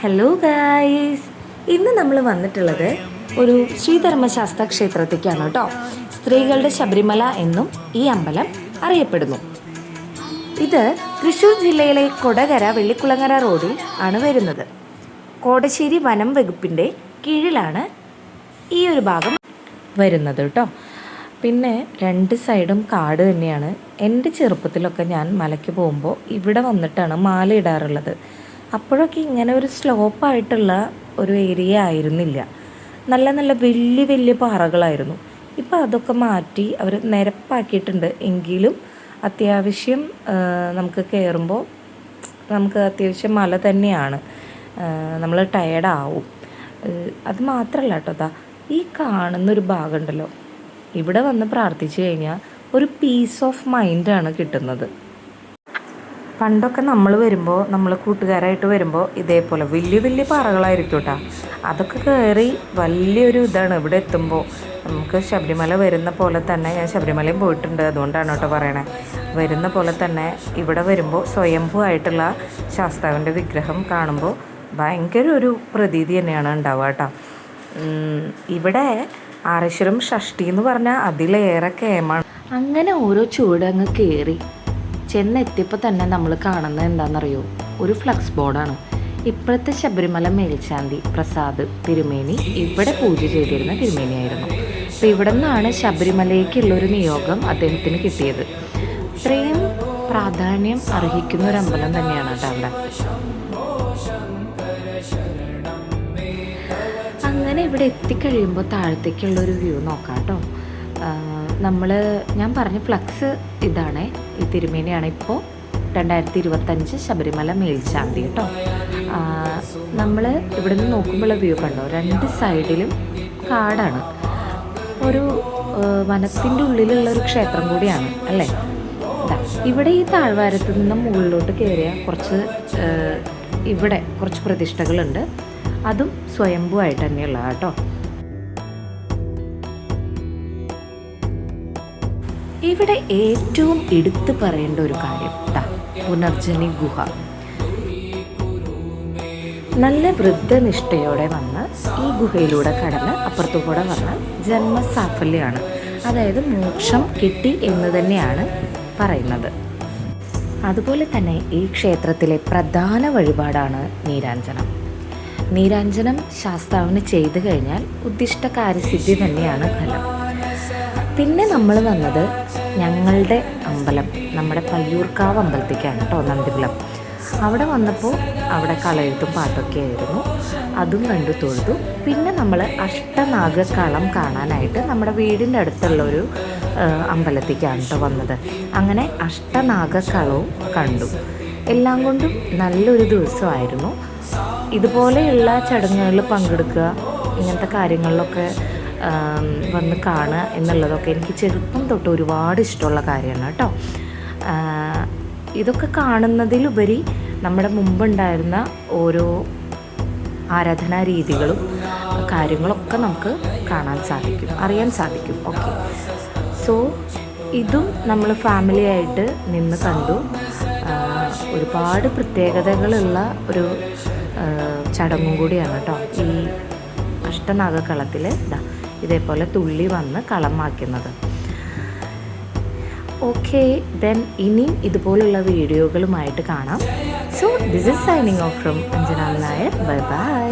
Hello guys ഇന്ന് നമ്മൾ വന്നിട്ടുള്ളത് ഒരു ശ്രീധർമ്മശാസ്ത്ര ക്ഷേത്രത്തേക്കാണ് കേട്ടോ. സ്ത്രീകളുടെ ശബരിമല എന്നും ഈ അമ്പലം അറിയപ്പെടുന്നു. ഇത് തൃശ്ശൂർ ജില്ലയിലെ കൊടകര വെള്ളിക്കുളങ്ങര റോഡിൽ ആണ് വരുന്നത്. കോടശ്ശേരി വനം വകുപ്പിന്റെ കീഴിലാണ് ഈ ഒരു ഭാഗം വരുന്നത് കേട്ടോ. പിന്നെ രണ്ട് സൈഡും കാട് തന്നെയാണ്. എന്റെ ചെറുപ്പത്തിലൊക്കെ ഞാൻ മലയ്ക്ക് പോകുമ്പോൾ ഇവിടെ വന്നിട്ടാണ് മാല ഇടാറുള്ളത്. അപ്പോഴൊക്കെ ഇങ്ങനെ ഒരു സ്ലോപ്പായിട്ടുള്ള ഒരു ഏരിയ ആയിരുന്നില്ല. നല്ല നല്ല വലിയ വലിയ പാറകളായിരുന്നു. ഇപ്പോൾ അതൊക്കെ മാറ്റി അവർ നിരപ്പാക്കിയിട്ടുണ്ട്. എങ്കിലും അത്യാവശ്യം നമുക്ക് കയറുമ്പോൾ നമുക്ക് അത്യാവശ്യം മല തന്നെയാണ്. നമ്മൾ ടയർഡാവും അത് മാത്രമല്ല കേട്ടോ ദാ ഈ കാണുന്നൊരു ഭാഗമുണ്ടല്ലോ ഇവിടെ വന്ന് പ്രാർത്ഥിച്ചു കഴിഞ്ഞാൽ ഒരു പീസ് ഓഫ് മൈൻഡാണ് കിട്ടുന്നത്. പണ്ടൊക്കെ നമ്മൾ വരുമ്പോൾ നമ്മൾ കൂട്ടുകാരായിട്ട് വരുമ്പോൾ ഇതേപോലെ വലിയ വലിയ പാറകളായിരിക്കും കേട്ടോ അതൊക്കെ കയറി വലിയൊരു ഇതാണ്. ഇവിടെ എത്തുമ്പോൾ നമുക്ക് ശബരിമല വരുന്ന പോലെ തന്നെ ഞാൻ ശബരിമലയും പോയിട്ടുണ്ട് അതുകൊണ്ടാണ് കേട്ടോ പറയണേ. വരുന്ന പോലെ തന്നെ ഇവിടെ വരുമ്പോൾ സ്വയംഭൂ ആയിട്ടുള്ള ശാസ്താവിന്റെ വിഗ്രഹം കാണുമ്പോൾ ഭയങ്കര ഒരു പ്രതീതി തന്നെയാണ് ഉണ്ടാവുക കേട്ടോ ഇവിടെ ആറശ്വരം ഷഷ്ടി എന്ന് പറഞ്ഞാൽ അതിലേറെ കേമാണ് അങ്ങനെ ഓരോ ചുവടങ്ങ് കയറി ചെന്നെത്തിയപ്പോൾ തന്നെ നമ്മൾ കാണുന്നത് എന്താണെന്നറിയോ? ഒരു ഫ്ലക്സ് ബോർഡാണ്. ഇപ്പോഴത്തെ ശബരിമല മേൽശാന്തി പ്രസാദ് തിരുമേനി ഇവിടെ പൂജ ചെയ്തിരുന്ന തിരുമേനിയായിരുന്നു. അപ്പോൾ ഇവിടെ നിന്നാണ് ശബരിമലയ്ക്കുള്ള ഒരു നിയോഗം അദ്ദേഹത്തിന് കിട്ടിയത്. ഇത്രയും പ്രാധാന്യം അർഹിക്കുന്ന ഒരു അമ്പലം തന്നെയാണ് കേട്ടോ അങ്ങനെ ഇവിടെ എത്തിക്കഴിയുമ്പോൾ താഴത്തേക്കുള്ള ഒരു വ്യൂ നോക്കാം കേട്ടോ. നമ്മൾ ഞാൻ പറഞ്ഞ ഫ്ലക്സ് ഇതാണ്. ഈ തിരുമേനിയാണ് ഇപ്പോൾ രണ്ടായിരത്തി ഇരുപത്തഞ്ച് ശബരിമല മേൽശാന്തി കേട്ടോ. നമ്മൾ ഇവിടെ നിന്ന് നോക്കുമ്പോഴുള്ള വ്യൂ കണ്ടോ? രണ്ട് സൈഡിലും കാടാണ്. ഒരു വനത്തിന്റെ ഉള്ളിലുള്ള ഒരു ക്ഷേത്രം കൂടിയാണ് അല്ലേ? ഇവിടെ ഈ താഴ്വാരത്ത് നിന്ന് മുകളിലോട്ട് കയറിയ കുറച്ച് ഇവിടെ കുറച്ച് പ്രതിഷ്ഠകളുണ്ട്. അതും സ്വയംഭൂ ആയിട്ട് തന്നെയുള്ള കേട്ടോ. ഇവിടെ ഏറ്റവും എടുത്തു പറയേണ്ട ഒരു കാര്യം പുനർജനി ഗുഹ. നല്ല വൃദ്ധനിഷ്ഠയോടെ വന്ന് ഈ ഗുഹയിലൂടെ കടന്ന് അപ്പുറത്തു കൂടെ വന്ന് ജന്മസാഫല്യമാണ് അതായത് മോക്ഷം കിട്ടി എന്ന് തന്നെയാണ് പറയുന്നത്. അതുപോലെ തന്നെ ഈ ക്ഷേത്രത്തിലെ പ്രധാന വഴിപാടാണ് നീരാഞ്ജനം. നീരാഞ്ജനം ശാസ്താവിന് ചെയ്തു കഴിഞ്ഞാൽ ഉദ്ദിഷ്ട കാര്യസിദ്ധി തന്നെയാണ് ഫലം. പിന്നെ നമ്മൾ വന്നത് ഞങ്ങളുടെ അമ്പലം നമ്മുടെ പയ്യൂർക്കാവ് അമ്പലത്തേക്കാണ് കേട്ടോ നന്ദികുളം അവിടെ വന്നപ്പോൾ അവിടെ കളയെഴുത്തും പാട്ടൊക്കെ ആയിരുന്നു അതും കണ്ടു തൊഴുതു. പിന്നെ നമ്മൾ അഷ്ടനാഗക്കളം കാണാനായിട്ട് നമ്മുടെ വീടിന്റെ അടുത്തുള്ള ഒരു അമ്പലത്തേക്കാണ് കേട്ടോ വന്നത്. അങ്ങനെ അഷ്ടനാഗക്കളവും കണ്ടു. എല്ലാം കൊണ്ടും നല്ലൊരു ദിവസമായിരുന്നു. ഇതുപോലെയുള്ള ചടങ്ങുകളിൽ പങ്കെടുക്കുക ഇങ്ങനത്തെ കാര്യങ്ങളിലൊക്കെ വന്ന് കാണുക എന്നുള്ളതൊക്കെ എനിക്ക് ചെറുപ്പം തൊട്ട് ഒരുപാട് ഇഷ്ടമുള്ള കാര്യമാണ് കേട്ടോ. ഇതൊക്കെ കാണുന്നതിലുപരി നമ്മുടെ മുമ്പുണ്ടായിരുന്ന ഓരോ ആരാധനാ രീതികളും കാര്യങ്ങളൊക്കെ നമുക്ക് കാണാൻ സാധിക്കും അറിയാൻ സാധിക്കും. ഓക്കെ സോ ഇതും നമ്മൾ ഫാമിലിയായിട്ട് നിന്ന് കണ്ടു. ഒരുപാട് പ്രത്യേകതകളുള്ള ഒരു ചടങ്ങും കൂടിയാണ് കേട്ടോ ഈ അഷ്ടനാഗക്കളത്തിൽ ഇതാ ഇതേപോലെ തുള്ളി വന്ന് കളമാക്കുന്നത്. ഓക്കെ ദെൻ ഇനിയും ഇതുപോലുള്ള വീഡിയോകളുമായിട്ട് കാണാം. So this is signing off from Anjana Nair bye bye